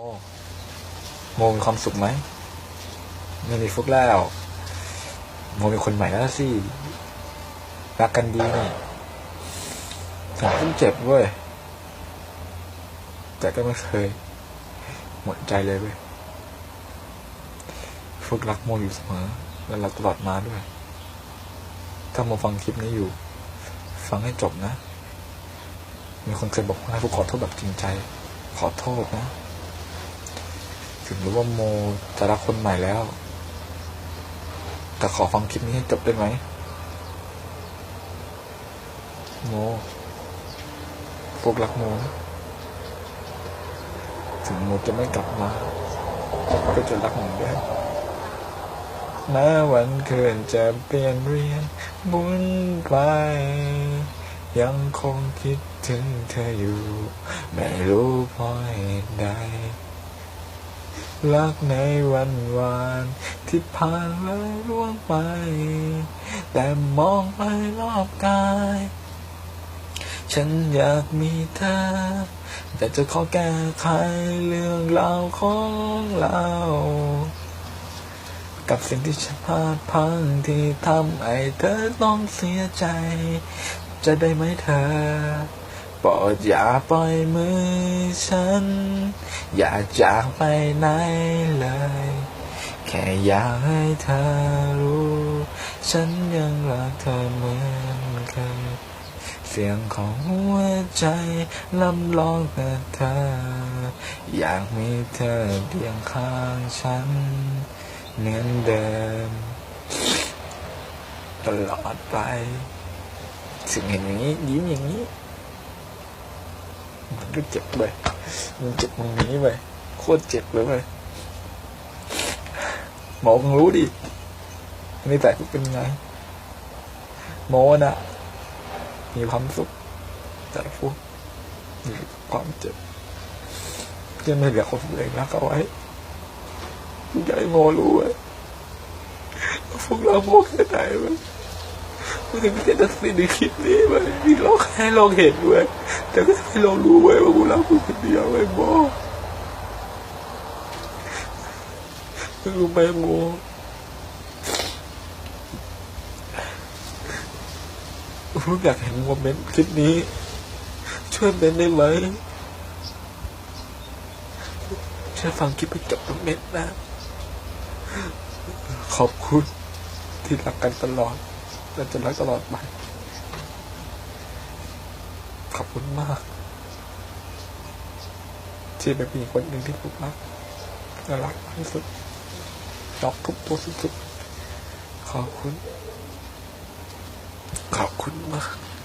โอ้โมมีความสุขไหมไม่มีฟุกแล้ว โมมีคนใหม่แล้วสิ รักกันดีนี่แต่ต้องเจ็บเว้ย แต่ก็ไม่เคย หมดใจเลยเว้ย ฟุกรักโมอยู่เสมอ และรักตลอดมาด้วย ถ้าโมฟังคลิปนี้อยู่ ฟังให้จบนะ มีคนเคยบอกว่าให้ฟุกขอโทษแบบจริงใจ ขอโทษนะ ถึงรู้ว่าโมจะรักคนใหม่แล้ว แต่ขอฟังคลิปนี้ให้จบได้ไหม โมพวกรักโมนะถึงโมจะไม่กลับมา ก็จะรักเหมือนเดิมแม้วันคืนจะเปลี่ยนเรียนบุญไป ยังคงคิดถึงเธออยู่ ไม่รู้เพราะเหตุใด รักในวันวานที่ผ่านเลยล่วงไป แต่มองไปรอบกาย ฉันอยากมีเธอ แต่จะขอแก้ไขเรื่องราวของเรา กับสิ่งที่ฉันพลาดพังที่ทำให้เธอต้องเสียใจ จะได้ไหมเธอ โปรดอย่าปล่อยมือฉัน อย่าจากไปไหนเลย แค่อยากให้เธอรู้ ฉันยังรักเธอเหมือนเคยเสียงของหัวใจลำลองแต่เธอ อยากมีเธอเพียงข้างฉัน เหมือนเดิม ตลอดไปสิ่งเห็นอย่างนี้ยิ้มอย่างนี้ ก็เจ็บเลยมันเจ็บตรงนี้ไปโคตรเจ็บเลยไปหมอคงรู้ดินี่แต่กูเป็นไงโมนะมีความสุขแต่พวกมีความเจ็บจะไม่เหลือคนเลยรักเอาไว้อยากให้โมรู้ไว้ว่าพวกเราโมแค่ไหนมัน มันถึงจะตัดสินในคลิปนี้มันมีโลกให้โลกเห็นด้วยแต่ก็ให้เรารู้ไว้ว่ากเราคือคนเดียวไอ้โมรู้ไหมโมผมอยากเห็นโมเมนต์คลิปนี้ ช่วยเป็นได้ไหมช่วยฟังคลิปให้จบโมเมนต์นะ ขอบคุณที่รักกันตลอด และจะรักตลอดไป ขอบคุณมาก ที่เป็นผู้หญิงคนหนึ่งที่ผมรักและรักมากที่สุดรักทุกตัวสุดๆขอบคุณ ขอบคุณมาก